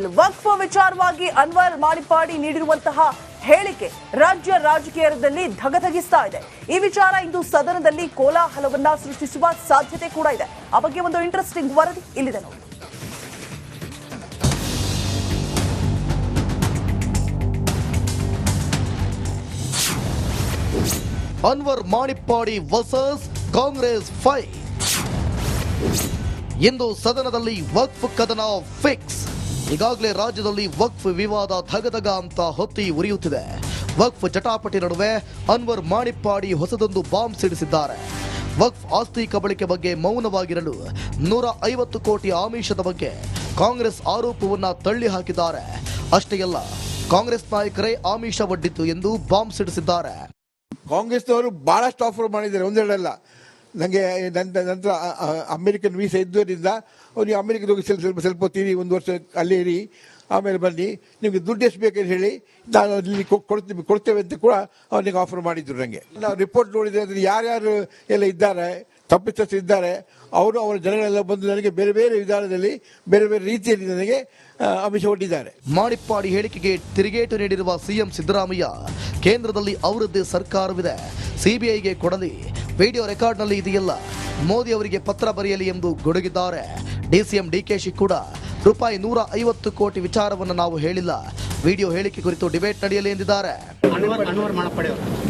ವಕ್ಫ್ ವಿಚಾರವಾಗಿ ಅನ್ವರ್ ಮಾಣಿಪಾಡಿ ನೀಡಿರುವಂತಹ ಹೇಳಿಕೆ ರಾಜ್ಯ ರಾಜಕೀಯದಲ್ಲಿ ಧಗಧಗಿಸ್ತಾ ಇದೆ. ಈ ವಿಚಾರ ಇಂದು ಸದನದಲ್ಲಿ ಕೋಲಾಹಲವನ್ನ ಸೃಷ್ಟಿಸುವ ಸಾಧ್ಯತೆ ಕೂಡ ಇದೆ. ಆ ಬಗ್ಗೆ ಒಂದು ಇಂಟ್ರೆಸ್ಟಿಂಗ್ ವರದಿ ಇಲ್ಲಿದೆ ನೋಡಿ. ಅನ್ವರ್ ಮಾಣಿಪ್ಪಾಡಿ ವರ್ಸಸ್ ಕಾಂಗ್ರೆಸ್ ಫೈ ಇಂದು ಸದನದಲ್ಲಿ ವಕ್ಫ್ ಕದನ ಫಿಕ್ಸ್ ಈಗಾಗಲೇ ರಾಜ್ಯದಲ್ಲಿ ವಕ್ಫ್ ವಿವಾದ ಧಗಧಗ ಅಂತ ಹೊತ್ತಿ ಉರಿಯುತ್ತಿದೆ. ವಕ್ಫ್ ಚಟಾಪಟಿ ನಡುವೆ ಅನ್ವರ್ ಮಾಣಿಪ್ಪಾಡಿ ಹೊಸದೊಂದು ಬಾಂಬ್ ಸಿಡಿಸಿದ್ದಾರೆ. ವಕ್ಫ್ ಆಸ್ತಿ ಕಬಳಿಕೆ ಬಗ್ಗೆ ಮೌನವಾಗಿರಲು ನೂರ ಐವತ್ತು ಕೋಟಿ ಆಮಿಷದ ಬಗ್ಗೆ ಕಾಂಗ್ರೆಸ್ ಆರೋಪವನ್ನು ತಳ್ಳಿ ಹಾಕಿದ್ದಾರೆ. ಅಷ್ಟೇ ಅಲ್ಲ, ಕಾಂಗ್ರೆಸ್ ನಾಯಕರೇ ಆಮಿಷ ಒಡ್ಡಿತ್ತು ಎಂದು ಬಾಂಬ್ ಸಿಡಿಸಿದ್ದಾರೆ. ಕಾಂಗ್ರೆಸ್ನವರು ಬಹಳಷ್ಟು ಆಫರ್ ಮಾಡಿದ್ದಾರೆ, ಒಂದೆರಡಲ್ಲ. ನನಗೆ ನಂತರ ನಂತರ ಅಮೇರಿಕನ್ ವೀಸಾ ಇದ್ದರಿಂದ ನೀವು ಅಮೇರಿಕದ ಹೋಗಿ ಸ್ವಲ್ಪ ಸ್ವಲ್ಪ ಸ್ವಲ್ಪ ಹೊತ್ತಿರಿ ಒಂದು ವರ್ಷ ಅಲ್ಲೇ ಇರಿ, ಆಮೇಲೆ ಬನ್ನಿ. ನಿಮಗೆ ದುಡ್ಡು ಎಷ್ಟು ಬೇಕಂತ ಹೇಳಿ, ನಾನು ಅಲ್ಲಿ ಕೊ- ಕೊಡ್ತೀವಿ ಕೊಡ್ತೇವೆ ಅಂತ ಕೂಡ ಅವನಿಗೆ ಆಫರ್ ಮಾಡಿದ್ರು ನನಗೆ ನಾವು ರಿಪೋರ್ಟ್ ನೋಡಿದರೆ ಅಂದರೆ ಯಾರ್ಯಾರು ಎಲ್ಲ ಇದ್ದಾರೆ ತಪ್ಪಿತಸ್ಥರು ಇದ್ದಾರೆ, ಅವರು ಅವರ ಜನಗಳೆಲ್ಲ ಬಂದು ನನಗೆ ಬೇರೆ ಬೇರೆ ವಿಧಾನದಲ್ಲಿ, ಬೇರೆ ಬೇರೆ ರೀತಿಯಲ್ಲಿ ನನಗೆ ಅಮಿಷ ಒಡ್ಡಿದ್ದಾರೆ. ಮಾಡಿಪ್ಪಾಡಿ ಹೇಳಿಕೆಗೆ ತಿರುಗೇಟು ನೀಡಿರುವ ಸಿಎಂ ಸಿದ್ದರಾಮಯ್ಯ, ಕೇಂದ್ರದಲ್ಲಿ ಅವರದ್ದೇ ಸರ್ಕಾರವಿದೆ. ಸಿಬಿಐಗೆ ಕೊಡಲಿ ವಿಡಿಯೋ ರೆಕಾರ್ಡ್ನಲ್ಲಿ ಇದೆಯಲ್ಲ. ಮೋದಿ ಅವರಿಗೆ ಪತ್ರ ಬರೆಯಲಿ ಎಂದು ಗೊಡಗಿದ್ದಾರೆ. ಡಿಸಿಎಂ ಡಿಕೆಶಿ ಕೂಡ ರೂಪಾಯಿ ನೂರ ಐವತ್ತು ಕೋಟಿ ವಿಚಾರವನ್ನು ನಾವು ಹೇಳಿಲ್ಲ. ವಿಡಿಯೋ ಹೇಳಿಕೆ ಕುರಿತು ಡಿಬೇಟ್ ನಡೆಯಲಿ ಎಂದಿದ್ದಾರೆ.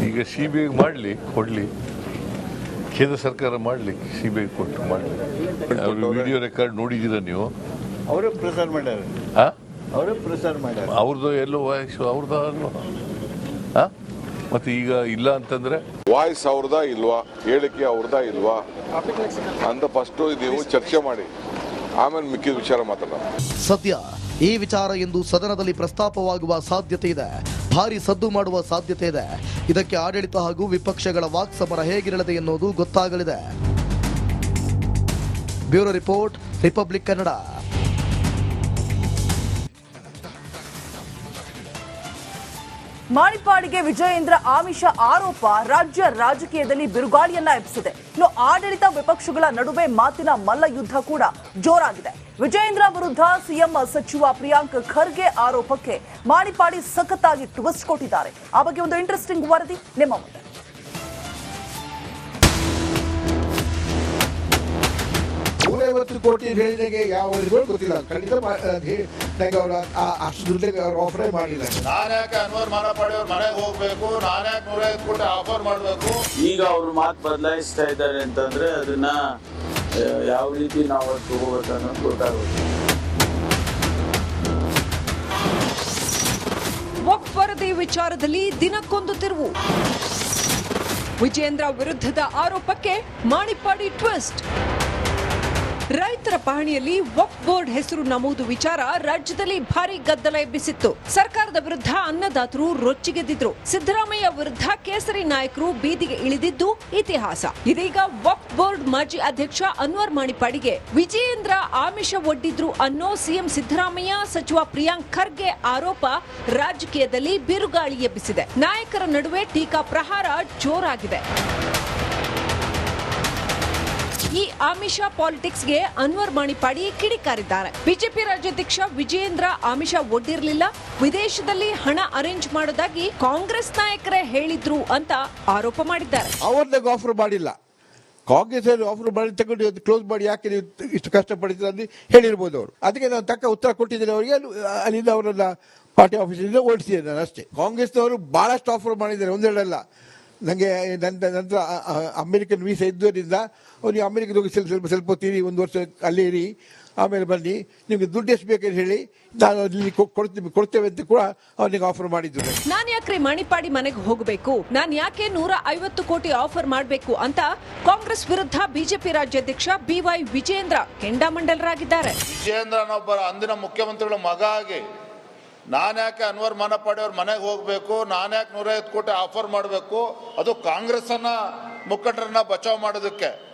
ಈಗ ಸಿಬಿಐ ಬಿ ಐ ಮಾಡಲಿ ಕೊಡಲಿ. ಕೇಂದ್ರ ಸರ್ಕಾರ ಮಾಡಲಿ ಸಿಬಿಐ ಬಿ ಐ ಕೊಟ್ಟು ಮಾಡಲಿ. ಅವ್ರ ವಿಡಿಯೋ ರೆಕಾರ್ಡ್ ನೋಡಿದ್ದೀರಾ ನೀವು? ಅವರು ಪ್ರಸಾರ ಮಾಡ್ಯಾರ. ಅವರು ಅವರೇ ಪ್ರಸಾರ ಮಾಡ್ಯಾರ. ಅವ್ರದ್ದು ಎಲ್ಲೋ ವಯಸ್ಸು ಅವ್ರದ್ದು ಅಲ್ವಾ? ಆ? ಮತ್ತೆ ಈಗ ಇಲ್ಲ ಅಂತಂದ್ರೆ ವಾಯ್ಸ್ ಅವ್ರದಾ ಇಲ್ವಾ? ಹೇಳಿಕೆ ಅವ್ರದಾ ಇಲ್ವಾ? ಅಂತ ಫಸ್ಟ್ ನೀವು ಚರ್ಚೆ ಮಾಡಿ. ಆಮೇಲೆ ಮಿಕ್ಕಿದ ವಿಚಾರ ಮಾತಾಡೋಣ. ಸದ್ಯ ಈ ವಿಚಾರ ಎಂದು ಸದನದಲ್ಲಿ ಪ್ರಸ್ತಾಪವಾಗುವ ಸಾಧ್ಯತೆ ಇದೆ. ಭಾರಿ ಸದ್ದು ಮಾಡುವ ಸಾಧ್ಯತೆ ಇದೆ. ಇದಕ್ಕೆ ಆಡಳಿತ ಹಾಗೂ ವಿಪಕ್ಷಗಳ ವಾಕ್ಸಮರ ಹೇಗಿರಲಿದೆ ಎನ್ನುವುದು ಗೊತ್ತಾಗಲಿದೆ. Bureau report Republic Kannada. ಮಾಣಿಪಾಡಿಗೆ Vijayendra ಆಮಿಷ ಆರೋಪ ರಾಜ್ಯ ರಾಜಕೀಯದಲ್ಲಿ ಬಿರುಗಾಳಿಯನ್ನ ಎಬ್ಬಿಸಿದೆ. ಇನ್ನು ಆಡಳಿತ ವಿಪಕ್ಷಗಳ ನಡುವೆ ಮಾತಿನ ಮಲ್ಲಯುದ್ಧ ಕೂಡ ಜೋರಾಗಿದೆ. ವಿಜಯೇಂದ್ರ ವಿರುದ್ಧ ಸಿಎಂ ಸಚಿವ ಪ್ರಿಯಾಂಕ್ ಖರ್ಗೆ ಆರೋಪಕ್ಕೆ ಮಾಣಿಪಾಡಿ ಸಖತ್ತಾಗಿ ಟ್ವಿಸ್ಟ್ ಕೊಟ್ಟಿದ್ದಾರೆ ಆ ಬಗ್ಗೆ ಒಂದು ಇಂಟ್ರೆಸ್ಟಿಂಗ್ ವರದಿ ನಿಮ್ಮ ಮುಂದೆ. ಕೋಟಿ ಹೇಳಿದಾಗೆ ಯಾವ ವರದಿಗಳು ಗೊತ್ತಿಲ್ಲ. ಖಂಡಿತ ನಂಗೆ ಅವ್ರ ಆ- ಅಷ್ಟು ದುಡ್ಡಿಗೆ ಅವ್ರು ಆಫರೇ ಮಾಡಿಲ್ಲ. ನಾನ್ಯಾಕೆ ಅನ್ವರ್ ಮಾನಪಾಡಿ ಪಡೆಯವ್ರ ಮನೆಗೆ ಹೋಗ್ಬೇಕು? ನಾನ್ಯಾಕೆ ನೂರೈದು ಕೋಟಿ ಆಫರ್ ಮಾಡಬೇಕು? ಈಗ ಅವ್ರ ಮಾತು ಬದಲಾಯಿಸ್ತಾ ಇದ್ದಾರೆ ಅಂತಂದ್ರೆ ಅದನ್ನ ಯಾವ ರೀತಿ ನಾವು ಅದು ತಗೋಬೇಕು ಅನ್ನೋದು ಗೊತ್ತಾಗುತ್ತೆ ವರದಿ ವಿಚಾರದಲ್ಲಿ ದಿನಕ್ಕೊಂದು ತಿರುವು. ವಿಜೇಂದ್ರ ವಿರುದ್ಧದ ಆರೋಪಕ್ಕೆ ಮಾಣಿಪಾಡಿ ಟ್ವಿಸ್ಟ್. ರೈತರ ಪಹಣಿಯಲ್ಲಿ ವಕ್ ಬೋರ್ಡ್ ಹೆಸರು ನಮೂದು ವಿಚಾರ ರಾಜ್ಯದಲ್ಲಿ ಭಾರಿ ಗದ್ದಲ ಎಬ್ಬಿಸಿತ್ತು. ಸರ್ಕಾರದ ವಿರುದ್ಧ ಅನ್ನದಾತರು ರೊಚ್ಚಿಗೆದ್ದಿದ್ರು. ಸಿದ್ದರಾಮಯ್ಯ ವಿರುದ್ಧ ಕೇಸರಿ ನಾಯಕರು ಬೀದಿಗೆ ಇಳಿದಿದ್ದು ಇತಿಹಾಸ. ಇದೀಗ ವಕ್ ಬೋರ್ಡ್ ಮಾಜಿ ಅಧ್ಯಕ್ಷ ಅನ್ವರ್ ಮಾಣಿಪಾಡಿಗೆ ವಿಜಯೇಂದ್ರ ಆಮಿಷ ಒಡ್ಡಿದ್ರು ಅನ್ನೋ ಸಿಎಂ ಸಿದ್ದರಾಮಯ್ಯ ಸಚಿವ ಪ್ರಿಯಾಂಕ್ ಖರ್ಗೆ ಆರೋಪ ರಾಜಕೀಯದಲ್ಲಿ ಬಿರುಗಾಳಿ ಎಬ್ಬಿಸಿದೆ. ನಾಯಕರ ನಡುವೆ ಟೀಕಾ ಪ್ರಹಾರ ಜೋರಾಗಿದೆ. ಆಮಿಷ ಪಾಲಿಟಿಕ್ಸ್ಗೆ ಅನ್ವರ್ ಮಾಣಿಪಾಡಿ ಕಿಡಿಕಾರಿದ್ದಾರೆ. ಬಿಜೆಪಿ ರಾಜ್ಯಾಧ್ಯಕ್ಷ ವಿಜಯೇಂದ್ರ ಆಮಿಷ ಒಡ್ಡಿರಲಿಲ್ಲ ವಿದೇಶದಲ್ಲಿ ಹಣ ಅರೇಂಜ್ ಮಾಡೋದಾಗಿ ಕಾಂಗ್ರೆಸ್ ನಾಯಕರೇ ಹೇಳಿದ್ರು ಅಂತ ಆರೋಪ ಮಾಡಿದ್ದಾರೆ. ಅವ್ರನ್ನಾಗ ಆಫರ್ ಮಾಡಿಲ್ಲ. ಕಾಂಗ್ರೆಸ್ ಆಫರ್ ಮಾಡಿ ತಗೊಂಡು ಕ್ಲೋಸ್ ಮಾಡಿ ಯಾಕೆ ನೀವು ಇಷ್ಟು ಕಷ್ಟಪಡಿದ್ರೆ ಅಂತ ಹೇಳಿರ್ಬೋದು ಅವರು. ಅದಕ್ಕೆ ನಾನು ತಕ್ಕ ಉತ್ತರ ಕೊಟ್ಟಿದ್ದೇನೆ ಅವರಿಗೆ. ಅಲ್ಲಿ- ಅಲ್ಲಿಂದ ಅವರನ್ನ ಪಾರ್ಟಿ ಆಫೀಸಿಂದ ಓಡಿಸಿದ್ದೇನೆ ನಾನು ಅಷ್ಟೇ. ಕಾಂಗ್ರೆಸ್ನವರು ಭಾಳಷ್ಟು ಆಫರ್ ಮಾಡಿದ್ದಾರೆ, ಒಂದೆರಡಲ್ಲ. ನನಗೆ ನಂತರ ನಂತರ ಅಮೆರಿಕನ್ ವೀಸಾ ಇದ್ದರಿಂದ ನೀವು ಅಮೆರಿಕದ ಹೋಗಿ ಸ್ವಲ್ಪ ಸ್ವಲ್ಪ ಸ್ವಲ್ಪ ಹೊತ್ತೀರಿ ಒಂದು ವರ್ಷ ಅಲ್ಲೇ ಇರಿ ಆಮೇಲೆ ಬನ್ನಿ ನಿಮಗೆ ದುಡ್ಡು ಎಷ್ಟು ಬೇಕಂತ ಹೇಳಿ ನಾನು ಅಲ್ಲಿ ಕೊ- ಕೊಡ್ತೀವಿ ಕೊಡ್ತೇವೆ ಅಂತ ಕೂಡ ಅವನಿಗೆ ಆಫರ್ ಮಾಡಿದ್ರು ನಾನು ಯಾಕೆ ಮಣಿಪಾಡಿ ಮಾಣಿಪಾಡಿ ಮನೆಗೆ ಹೋಗಬೇಕು? ನಾನು ಯಾಕೆ ನೂರ ಐವತ್ತು ಕೋಟಿ ಆಫರ್ ಮಾಡಬೇಕು ಅಂತ ಕಾಂಗ್ರೆಸ್ ವಿರುದ್ಧ ಬಿಜೆಪಿ ರಾಜ್ಯಾಧ್ಯಕ್ಷ ಬಿ ವೈ ವಿಜೇಂದ್ರ ಕೆಂಡಾಮಂಡಲರಾಗಿದ್ದಾರೆ. ವಿಜಯೇಂದ್ರನೊಬ್ಬರ ಅಂದಿನ ಮುಖ್ಯಮಂತ್ರಿಗಳ ಮಗ ಆಗಿ ನಾನ್ಯಾಕೆ ಅನ್ವರ್ ಮನ ಅವ್ರ ಮನೆಗೆ ನಾನು ನಾನ್ಯಾಕೆ ನೂರೈವತ್ತು ಕೋಟಿ ಆಫರ್ ಮಾಡಬೇಕು? ಅದು ಕಾಂಗ್ರೆಸ್ಸನ್ನು ಮುಖಂಡರನ್ನ ಬಚಾವ್ ಮಾಡೋದಕ್ಕೆ.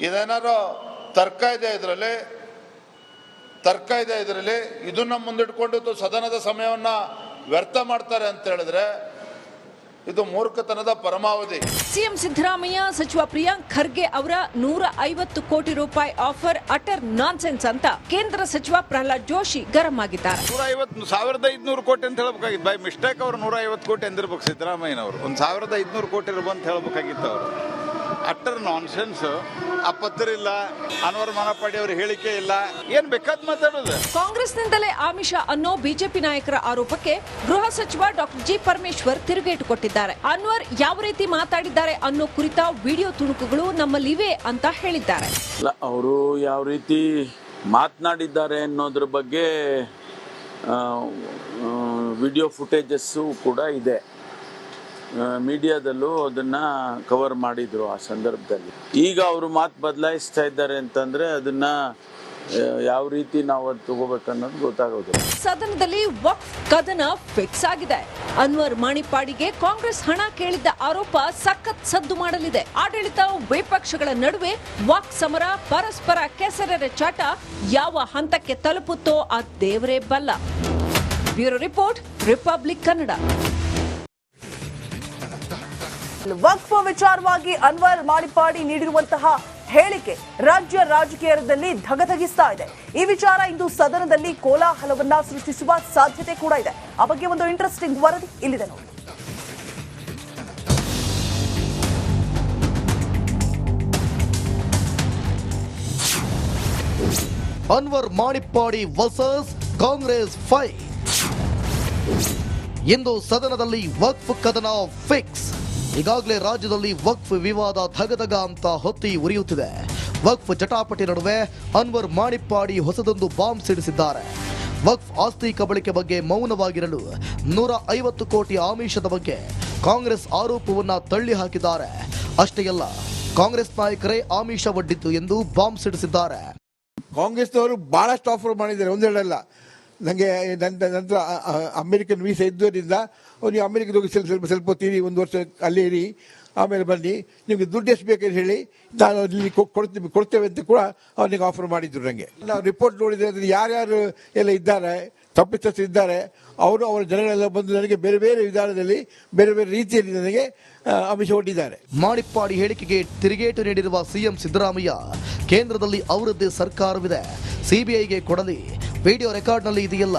ಇದೇನಾರು ತರ್ಕ ಇದೆ ಇದರಲ್ಲಿ? ತರ್ಕ ಇದೆ ಇದರಲ್ಲಿ? ಇದನ್ನ ಮುಂದಿಟ್ಕೊಂಡು ಸದನದ ಸಮಯವನ್ನು ವ್ಯರ್ಥ ಮಾಡ್ತಾರೆ ಅಂತ ಹೇಳಿದ್ರೆ ಇದು ಮೂರ್ಖತನದ ಪರಮಾವಧಿ. ಸಿಎಂ ಸಿದ್ದರಾಮಯ್ಯ, ಸಚಿವ ಪ್ರಿಯಾಂಕ್ ಖರ್ಗೆ ಅವರ ನೂರ ಐವತ್ತು ಕೋಟಿ ರೂಪಾಯಿ ಆಫರ್ ಅಟರ್ ನಾನ್ಸೆನ್ಸ್ ಅಂತ ಕೇಂದ್ರ ಸಚಿವ ಪ್ರಹ್ಲಾದ್ ಜೋಶಿ ಗರಂ ಆಗಿದ್ದಾರೆ ಕೋಟಿ ಅಂತ ಹೇಳ್ಬೇಕಾಗಿತ್ತು. ಬೈ ಮಿಸ್ಟೇಕ್ ಅವರು ನೂರ ಐವತ್ತು ಕೋಟಿ ಅಂದಿರ್ಬೇಕು ಸಿದ್ದರಾಮಯ್ಯನವರು. ಒಂದು ಸಾವಿರದ ಐದುನೂರು ಕೋಟಿ ಅಂತ ಹೇಳ್ಬೇಕಾಗಿತ್ತು ಅವರು. ಅಟ್ಟರ್ ನಾನ್ಸೆನ್ಸ್ ಆ ಪತ್ರ ಇಲ್ಲ ಅನ್ವರ್ ಮಾನಪಾಡಿ ಅವ್ರ ಹೇಳಿಕೆ ಇಲ್ಲ. ಏನ್ ಬೇಕಾದ್ ಮಾತಾಡೋದು? ಕಾಂಗ್ರೆಸ್ನಿಂದಲೇ ಆಮಿಷ ಅನ್ನೋ ಬಿಜೆಪಿ ನಾಯಕರ ಆರೋಪಕ್ಕೆ ಗೃಹ ಸಚಿವ ಡಾಕ್ಟರ್ ಜಿ ಪರಮೇಶ್ವರ್ ತಿರುಗೇಟು ಕೊಟ್ಟಿದ್ದಾರೆ. ಅನ್ವರ್ ಯಾವ ರೀತಿ ಮಾತಾಡಿದ್ದಾರೆ ಅನ್ನೋ ಕುರಿತ ವಿಡಿಯೋ ತುಣುಕುಗಳು ನಮ್ಮಲ್ಲಿವೆ ಅಂತ ಹೇಳಿದ್ದಾರೆ. ಅಲ್ಲ ಅವರು ಯಾವ ರೀತಿ ಮಾತನಾಡಿದ್ದಾರೆ ಅನ್ನೋದ್ರ ಬಗ್ಗೆ ವಿಡಿಯೋ ಫುಟೇಜಸ್ಸು ಕೂಡ ಇದೆ. ಮೀಡಿಯಾದಲ್ಲೂ ಅದನ್ನ ಕವರ್ ಮಾಡಿದ್ರು ಆ ಸಂದರ್ಭದಲ್ಲಿ. ಈಗ ಅವರು ಮಾತು ಬದಲಾಯಿಸ್ತಾ ಇದ್ದಾರೆ ಅಂತಂದ್ರೆ ಅದನ್ನ ಯಾವ ರೀತಿ ನಾವು ಅದು ತಗೋಬೇಕನ್ನೋದು ಗೊತ್ತಾಗೋದಿಲ್ಲ. ಸದನದಲ್ಲಿ ವಕ್ಫ್ ಕದನ ಫಿಕ್ಸ್ ಆಗಿದೆ. ಅನ್ವರ್ ಮಾಣಿಪಾಡಿಗೆ ಕಾಂಗ್ರೆಸ್ ಹಣ ಕೇಳಿದ್ದ ಆರೋಪ ಸಖತ್ ಸದ್ದು ಮಾಡಲಿದೆ. ಆಡಳಿತ ವಿಪಕ್ಷಗಳ ನಡುವೆ ವಾಕ್ ಸಮರ, ಪರಸ್ಪರ ಕೆಸರರ ಚಾಟ ಯಾವ ಹಂತಕ್ಕೆ ತಲುಪುತ್ತೋ ಆ ದೇವರೇ ಬಲ್ಲ. Bureau report, Republic Kannada. ವಕ್ಫ್ ವಿಚಾರವಾಗಿ ಅನ್ವರ್ ಮಾಣಿಪಾಡಿ ನೀಡಿರುವಂತಹ ಹೇಳಿಕೆ ರಾಜ್ಯ ರಾಜಕೀಯದಲ್ಲಿ ಧಗಧಗಿಸ್ತಾ ಇದೆ. ಈ ವಿಚಾರ ಇಂದು ಸದನದಲ್ಲಿ ಕೋಲಾಹಲವನ್ನ ಸೃಷ್ಟಿಸುವ ಸಾಧ್ಯತೆ ಕೂಡ ಇದೆ. ಆ ಬಗ್ಗೆ ಒಂದು ಇಂಟ್ರೆಸ್ಟಿಂಗ್ ವರದಿ ಇಲ್ಲಿದೆ ನೋಡಿ. Anwar Manippady versus Congress fight. ಇಂದು ಸದನದಲ್ಲಿ ವಕ್ಫ್ ಕದನ ಫಿಕ್ಸ್. ಈಗಾಗಲೇ ರಾಜ್ಯದಲ್ಲಿ ವಕ್ಫ್ ವಿವಾದ ಧಗಧಗ ಅಂತ ಹೊತ್ತಿ ಉರಿಯುತ್ತಿದೆ. ವಕ್ಫ್ ಜಟಾಪಟಿ ನಡುವೆ ಅನ್ವರ್ ಮಾಣಿಪ್ಪಾಡಿ ಹೊಸದೊಂದು ಬಾಂಬ್ ಸಿಡಿಸಿದ್ದಾರೆ. ವಕ್ಫ್ ಆಸ್ತಿ ಕಬಳಿಕೆ ಬಗ್ಗೆ ಮೌನವಾಗಿರಲು ನೂರ ಐವತ್ತು ಕೋಟಿ ಆಮಿಷದ ಬಗ್ಗೆ ಕಾಂಗ್ರೆಸ್ ಆರೋಪವನ್ನು ತಳ್ಳಿ ಹಾಕಿದ್ದಾರೆ. ಅಷ್ಟೇ ಅಲ್ಲ, ಕಾಂಗ್ರೆಸ್ ನಾಯಕರೇ ಆಮಿಷ ಒಡ್ಡಿತ್ತು ಎಂದು ಬಾಂಬ್ ಸಿಡಿಸಿದ್ದಾರೆ. ಕಾಂಗ್ರೆಸ್ನವರು ಬಹಳಷ್ಟು ಆಫರ್ ಮಾಡಿದ್ದಾರೆ, ಒಂದೆರಡಲ್ಲ. ನನಗೆ ನಂತರ ಅಮೆರಿಕನ್ ವೀಸಾ ಇದ್ದರಿಂದ ನೀವು ಅಮೆರಿಕದ ಹೋಗಿ ಸ್ವಲ್ಪ ಸ್ವಲ್ಪ ಸ್ವಲ್ಪ ಒಂದು ವರ್ಷ ಅಲ್ಲಿ ಇರಿ, ಆಮೇಲೆ ಬನ್ನಿ. ನಿಮಗೆ ದುಡ್ಡು ಎಷ್ಟು ಬೇಕಂತ ಹೇಳಿ, ನಾನು ಇಲ್ಲಿ ಕೊಡ್ತೀವಿ, ಕೊಡ್ತೇವೆ ಅಂತ ಕೂಡ ಅವನಿಗೆ ಆಫರ್ ಮಾಡಿದ್ರು ನನಗೆ ನಾವು ರಿಪೋರ್ಟ್ ನೋಡಿದರೆ ಅದ್ರಲ್ಲಿ ಯಾರ್ಯಾರು ಎಲ್ಲ ಇದ್ದಾರೆ ತಪ್ಪಿತಸ್ಥರು ಇದ್ದಾರೆ, ಅವರು ಅವರ ಜನಗಳೆಲ್ಲ ಬಂದು ನನಗೆ ಬೇರೆ ಬೇರೆ ವಿಧಾನದಲ್ಲಿ, ಬೇರೆ ಬೇರೆ ರೀತಿಯಲ್ಲಿ ನನಗೆ ಅಮಿಷ ಒಡ್ಡಿದ್ದಾರೆ. ಮಾಡಿಪ್ಪಾಡಿ ಹೇಳಿಕೆಗೆ ತಿರುಗೇಟು ನೀಡಿರುವ ಸಿಎಂ ಸಿದ್ದರಾಮಯ್ಯ, ಕೇಂದ್ರದಲ್ಲಿ ಅವರದ್ದೇ ಸರ್ಕಾರವಿದೆ. ಸಿಬಿಐಗೆ ಕೊಡಲಿ ವಿಡಿಯೋ ರೆಕಾರ್ಡ್ನಲ್ಲಿ ಇದೆಯಲ್ಲ.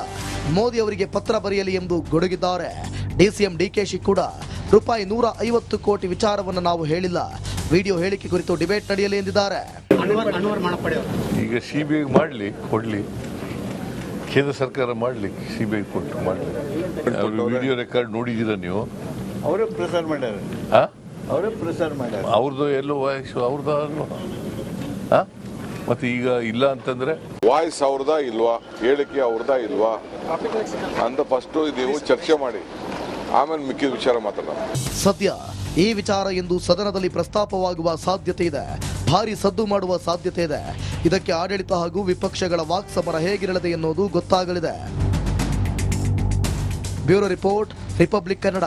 ಮೋದಿ ಅವರಿಗೆ ಪತ್ರ ಬರೆಯಲಿ ಎಂದು ಗೊಡಗಿದ್ದಾರೆ. ಡಿಸಿಎಂ ಡಿಕೆಶಿ ಕೂಡ ರೂಪಾಯಿ ನೂರ ಐವತ್ತು ಕೋಟಿ ವಿಚಾರವನ್ನು ನಾವು ಹೇಳಿಲ್ಲ. ವಿಡಿಯೋ ಹೇಳಿಕೆ ಕುರಿತು ಡಿಬೇಟ್ ನಡೆಯಲಿ ಎಂದಿದ್ದಾರೆ. ಈಗ ಸಿಬಿಐ ಬಿ ಐ ಮಾಡಲಿ ಕೊಡಲಿ. ಕೇಂದ್ರ ಸರ್ಕಾರ ಮಾಡಲಿ ಸಿಬಿಐ ಬಿ ಐ ಕೊಟ್ಟು ಮಾಡಲಿ. ಅವ್ರ ವಿಡಿಯೋ ರೆಕಾರ್ಡ್ ನೋಡಿದ್ದೀರಾ ನೀವು? ಅವರೇ ಪ್ರಸಾರ ಮಾಡ್ಯಾರ. ಆ? ಅವರೇ ಪ್ರಸಾರ ಮಾಡ್ಯಾರ. ಅವ್ರದ್ದು ಎಲ್ಲೋ ವಾಯ್ಸು ಅವ್ರದ್ದು ಅಲ್ವಾ? ಮತ್ತೆ ಈಗ ಇಲ್ಲ ಅಂತಂದ್ರೆ? ವಾಯ್ಸ್ ಅವ್ರದಾ ಇಲ್ವಾ? ಹೇಳಿಕೆ ಅವ್ರದಾ ಇಲ್ವಾ? ಅಂತ ಫಸ್ಟ್ ನೀವು ಚರ್ಚೆ ಮಾಡಿ. ಆಮೇಲೆ ಮಿಕ್ಕಿದ ವಿಚಾರ ಮಾತಾಡೋಣ. ಸದ್ಯ ಈ ವಿಚಾರ ಎಂದು ಸದನದಲ್ಲಿ ಪ್ರಸ್ತಾಪವಾಗುವ ಸಾಧ್ಯತೆ ಇದೆ. ಭಾರಿ ಸದ್ದು ಮಾಡುವ ಸಾಧ್ಯತೆ ಇದೆ. ಇದಕ್ಕೆ ಆಡಳಿತ ಹಾಗೂ ವಿಪಕ್ಷಗಳ ವಾಕ್ಸಮರ ಹೇಗಿರಲಿದೆ ಎನ್ನುವುದು ಗೊತ್ತಾಗಲಿದೆ. Bureau report, Republic Kannada.